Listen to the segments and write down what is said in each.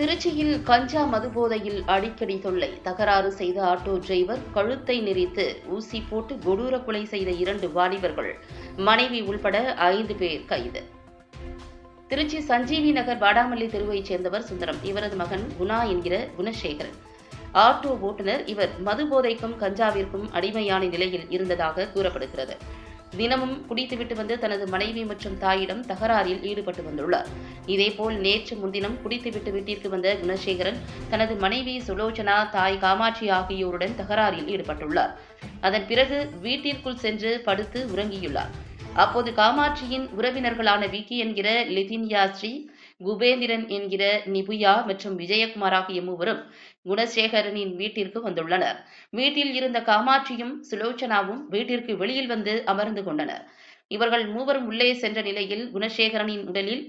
திருச்சியில் கஞ்சா மதுபோதையில் அடிக்கடி தொல்லை. தகராறு செய்த ஆட்டோ டிரைவர் கழுத்தை நெரித்து ஊசி போட்டு கொடூர கொலை செய்த இரண்டு வாலிபர்கள். மனைவி உள்பட ஐந்து பேர் கைது. திருச்சி சஞ்சீவி நகர் வாடாமல்லி தெருவைச் சேர்ந்தவர் சுந்தரம். இவரது மகன் குணா என்கிற குணசேகரன். ஆட்டோ ஓட்டுநர் இவர் மதுபோதைக்கும் கஞ்சாவிற்கும் அடிமையான நிலையில் இருந்ததாக கூறப்படுகிறது. தினமும் குடித்துவிட்டு வந்து தனது மனைவி மற்றும் தாயிடம் தகராறில் ஈடுபட்டு வந்துள்ளார். இதேபோல் நேற்று முன்தினம் குடித்துவிட்டு வீட்டிற்கு வந்த குணசேகரன் தனது மனைவி சுலோச்சனா தாய் காமாட்சி ஆகியோருடன் தகராறில் ஈடுபட்டுள்ளார். அதன் பிறகு வீட்டிற்குள் சென்று படுத்து உறங்கியுள்ளார். அப்போது காமாட்சியின் உறவினர்களான விக்கி என்கிற லிதின்யா ஸ்ரீ குபேந்திரன் என்கிற நிபுயா மற்றும் விஜயகுமார் ஆகிய மூவரும் குணசேகரனின் வீட்டிற்கு வந்துள்ளனர். வீட்டில் இருந்த காமாட்சியும் சுலோச்சனாவும் வீட்டிற்கு வெளியில் வந்து அமர்ந்து கொண்டனர். இவர்கள் மூவரும் உள்ளே சென்ற நிலையில் குணசேகரனின் உடலில்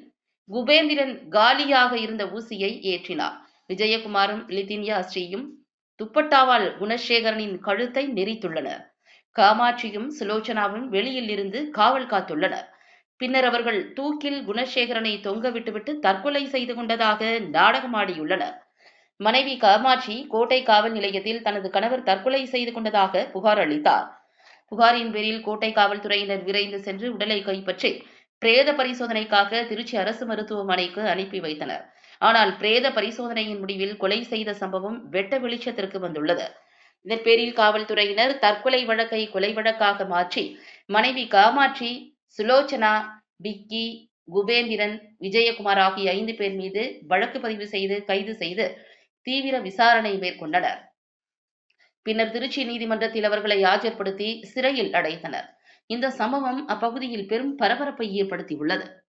குபேந்திரன் காலியாக இருந்த ஊசியை ஏற்றினார். விஜயகுமாரும் லிதின்யா ஸ்ரீயும் துப்பட்டாவால் குணசேகரனின் கழுத்தை நெறித்துள்ளனர் காமாட்சியும் சுலோச்சனாவும் வெளியில் இருந்து காவல் காத்துள்ளனர். பின்னர் அவர்கள் தூக்கில் குணசேகரனை தொங்க விட்டுவிட்டு தற்கொலை செய்து கொண்டதாக நாடகமாடியுள்ளனர் மனைவி காமாட்சி கோட்டை காவல் நிலையத்தில் தனது கணவர் தற்கொலை செய்து கொண்டதாக புகார் அளித்தார். புகாரின் பேரில் கோட்டை காவல்துறையினர் விரைந்து சென்று உடலை கைப்பற்றி பிரேத பரிசோதனைக்காக திருச்சி அரசு மருத்துவமனைக்கு அனுப்பி வைத்தனர். ஆனால் பிரேத பரிசோதனையின் முடிவில் கொலை செய்த சம்பவம் வெட்ட வெளிச்சத்திற்கு வந்துள்ளது. இதன் பேரில் காவல்துறையினர் தற்கொலை வழக்கை கொலை வழக்காக மாற்றி மனைவி காமாட்சி சுலோச்சனா பிக்கி குபேந்திரன் விஜயகுமார் ஆகிய ஐந்து பேர் மீது வழக்கு பதிவு செய்து கைது செய்து தீவிர விசாரணை மேற்கொண்டனர். பின்னர் திருச்சி நீதிமன்றத்தில் அவர்களை ஆஜர்படுத்தி சிறையில் அடைத்தனர். இந்த சம்பவம் அப்பகுதியில் பெரும் பரபரப்பை ஏற்படுத்தியுள்ளது.